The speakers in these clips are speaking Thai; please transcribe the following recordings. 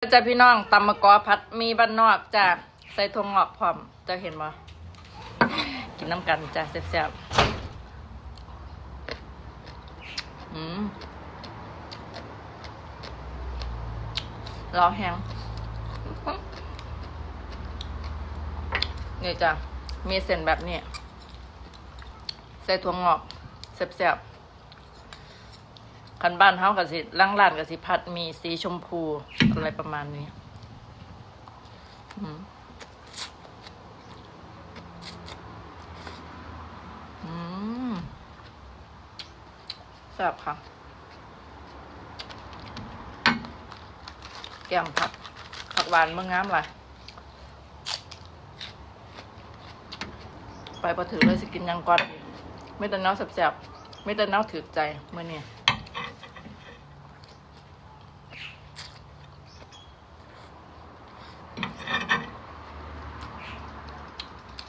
จ้าพี่น้องตำมะกอพัดมีบ้านนอกจ้าใส่ทงงอกพร้อมจะเห็นบ่กินน้ำกันจ้าแซ่บๆอืมรอแห้งนี่จ้ะมีเส้นแบบนี้ ใส่ถั่วงอกแซ่บๆ คันบ้านเฮากับสิล่างลานกับสิพัดมีสีชมพูอะไรประมาณนี้แซ่บค่ะ แกงผักผักหวานเมื่องามเลยไปพอถือเลยสกินยังก่อนไม่แต่เน้าแสบๆไม่แต่เน้าถือใจเมื่อเนี้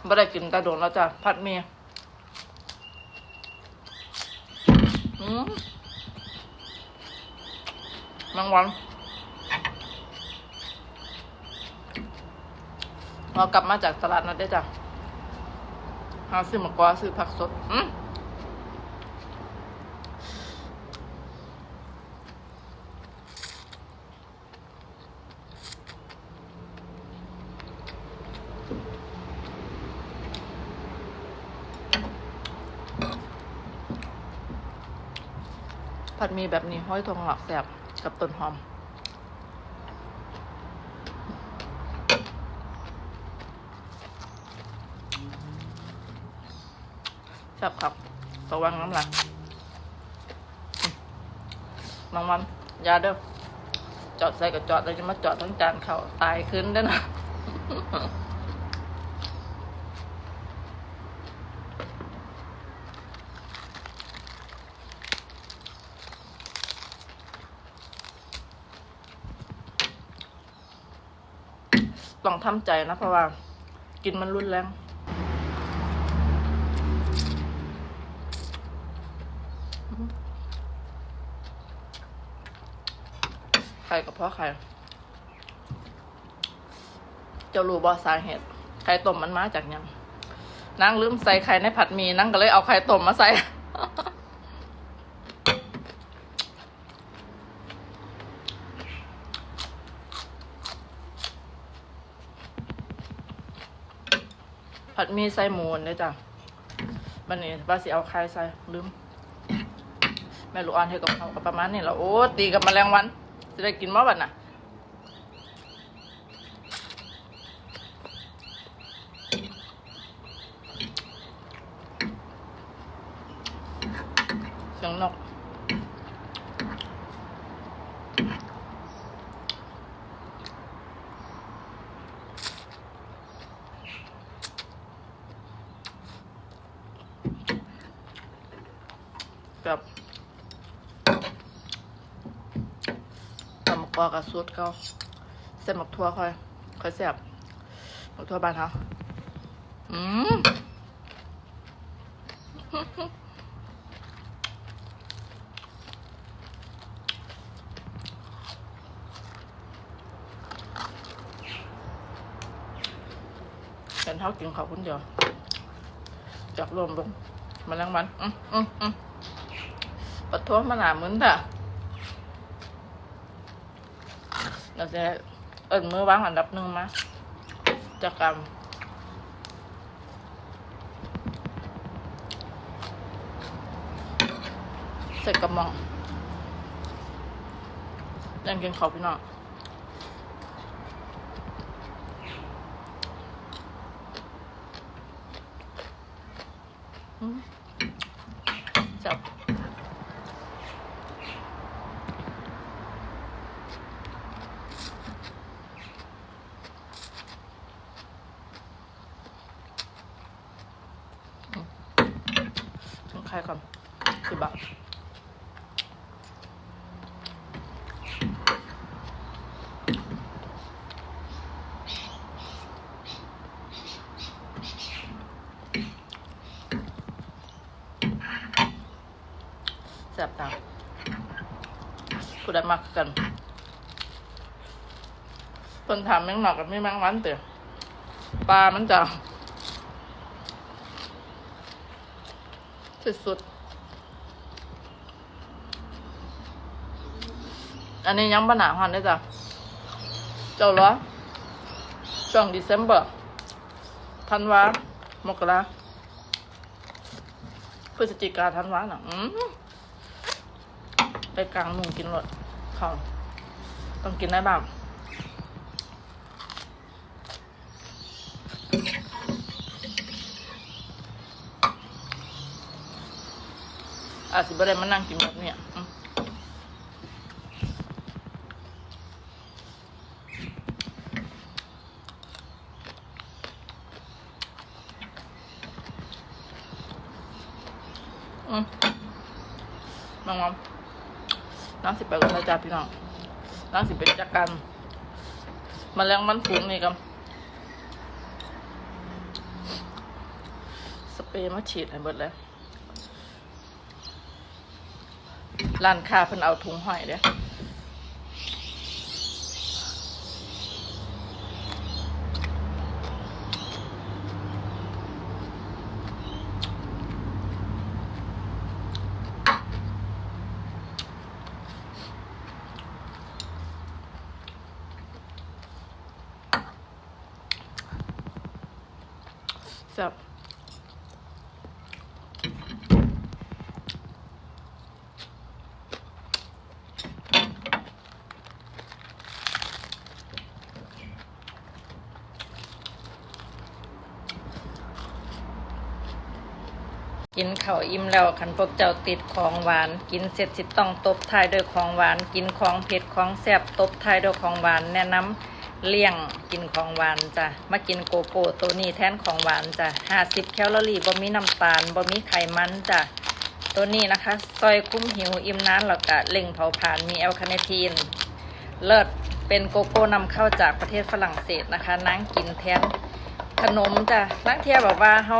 ไม่ได้กินกระโดดแล้วจ้ะผัดเมียมมังวันเรากลับมาจากตลาดนัดได้จ้ะหาซื้อมะกอกซื้อผักสดอืม ผัดหมีแบบนี้ห้อยทองหลักแสบกับต้นหอมแซ่บครับระวังน้ำหลักบางวันยาเด้อจอดใส่กับจอดเราจะมาจอดทั้งจานเขาตายขึ้นได้อนะ ต้องทำใจนะ เพราะว่า กินมันรุนแรงไข่กับพ่อไข่เจะรู้บอสาเหตุไข่ต้มมันมาจากยังนางลืมใส่ไข่ในผัดหมีนางก็เลยเอาไข่ต้มมาใส่ ผัดมีใส่หมูนเลยจ้ะบันนี้ว่าสิเอาไข่ใส่ลืม แม่ลูกอ่อนเท่ากับเขาประมาณนี้แล้วโอ้ตีกับแมลงวันจะได้กินมั้วัดน่ะ กับตำมกอกับสูตรเขาเส้นหมักทั่วค่อยค่อยแซ่บหมักทั่วบ้านเขาอืมเป็นเท่ากินเขาวคนเดียวจากรวมลงมาแรงวัน อืมอืมอืม ปะท้วงมาหนาเหมือนเถอะเราจะเอิญมือวางอันดับหนึ่งมาจากรรมเสร็จกระมองยังกินข้าวพี่น้องจับ ใครก่อนสิบบาทแซ่บตาม ผู้ใดมากกันคนถามแมงหนอกกับไม่แมงวันเต๋อปลามันจะสุดๆอันนี้ยังปัญหาฮอนได้จ้ะเจ้าเหรอช่วงเดซ ember ธันวามกราพฤศจิกาธันวาน่ะอืม ไปกลางมุงกินรถเขาต้องกินได้บ้างอาจสิบ่ได้มานั่งกินแบบเนี้ยอืมอืม น้องสิไปกันนะจ๊ะพี่น้องน้องสิเป็นจักกันมาแรงมันฝูงนี่กับสเปรย์มาฉีดให้หมดเลยร้านค้าเพิ่นเอาถุงห้อยเด้อแซ่บกินข้าวอิ่มแล้วคันพวกเจ้าติดของหวาน กินเสร็จสิต้องตบท้ายด้วยของหวาน กินของเผ็ดของแซ่บตบท้ายด้วยของหวานแนะนำ เลี่ยงกินของหวานจ้ะมากินโกโก้ตัวนี้แทนของหวานจ้ะ50แคลอรี่บ่มีน้ำตาลบ่มีไขมันจ้ะตัวนี้นะคะซอยคุ้มหิวอิ่มน้ำแล้วก็เล่งเผาผลาญมีแอลคาเนทีน เลิศเป็นโกโก้นำเข้าจากประเทศฝรั่งเศสนะคะนั่งกินแทนขนมจ้ะนั่งเทียแบบว่าเขา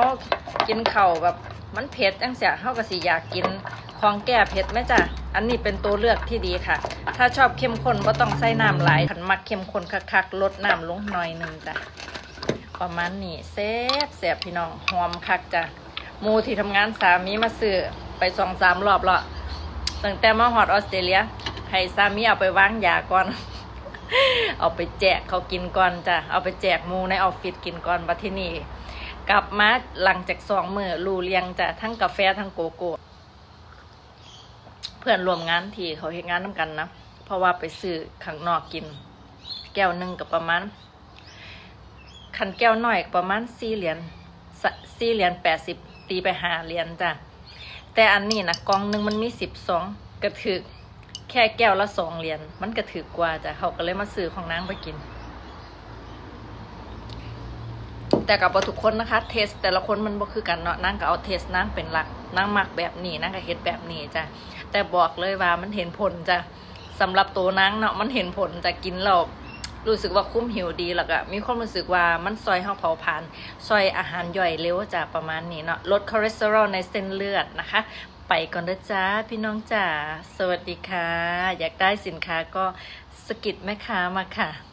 กินเข่าแบบมันเผ็ดจังเสียเขาก็สิอยากกินของแก้เผ็ดไหมจ้ะ อันนี้เป็นตัวเลือกที่ดีค่ะ ถ้าชอบเข้มข้นก็ต้องใส่น้ำหลายขันมักเข้มข้นคักๆลดน้ำลงหน่อยหนึ่งจ้ะประมาณนี้แซ่บแซ่บพี่น้องหอมคักจ้ะมูที่ทำงานสามีมาซื้อไปสองสามรอบละตั้งแต่มาฮอดออสเตรเลียให้สามีเอาไปวางยาก่อน เอาไปแจกเขากินก่อนจ้ะเอาไปแจกมูในออฟฟิศกินก่อนบัดที่นี่กลับมาหลังจากสองมือรูเลียงจ้ะทั้งกาแฟทั้งโกโก้ เพื่อนรวมงานที่เขาเฮ็ดงานน้ำกันนะเพราะว่าไปซื้อข้างนอกกิน แก้วหนึ่งกับประมาณคันแก้วหน้อยก็ประมาณสี่เหรียญสี่เหรียญแปดสิบตีไปหาเหรียญจ้ะแต่อันนี้นะกองหนึ่งมันมีสิบสองกระถึกแค่แก้วละสองเหรียญมันกระถึกกว่าจ้ะเขาก็เลยมาซื้อของนางไปกิน แต่กับทุกคนนะคะ เทสแต่ละคนมันบ่คือกันเนาะนางก็เอาเทสนางเป็นหลักนางมักแบบนี้นางก็เฮ็ดแบบนี้จ้ะแต่บอกเลยว่ามันเห็นผลจ้ะสำหรับตัวนางเนาะมันเห็นผลจะกินแล้วรู้สึกว่าคุ้มหิวดีแล้วก็มีความรู้สึกว่ามันซอยเฮาเผาผลาญซอยอาหารย่อยเร็วจ้ะประมาณนี้เนาะลดคอเลสเตอรอลในเส้นเลือดนะคะ ไปก่อนเด้อจ้าพี่น้องจ๋าสวัสดีค่ะ อยากได้สินค้าก็สกิดแม่ค้ามาค่ะ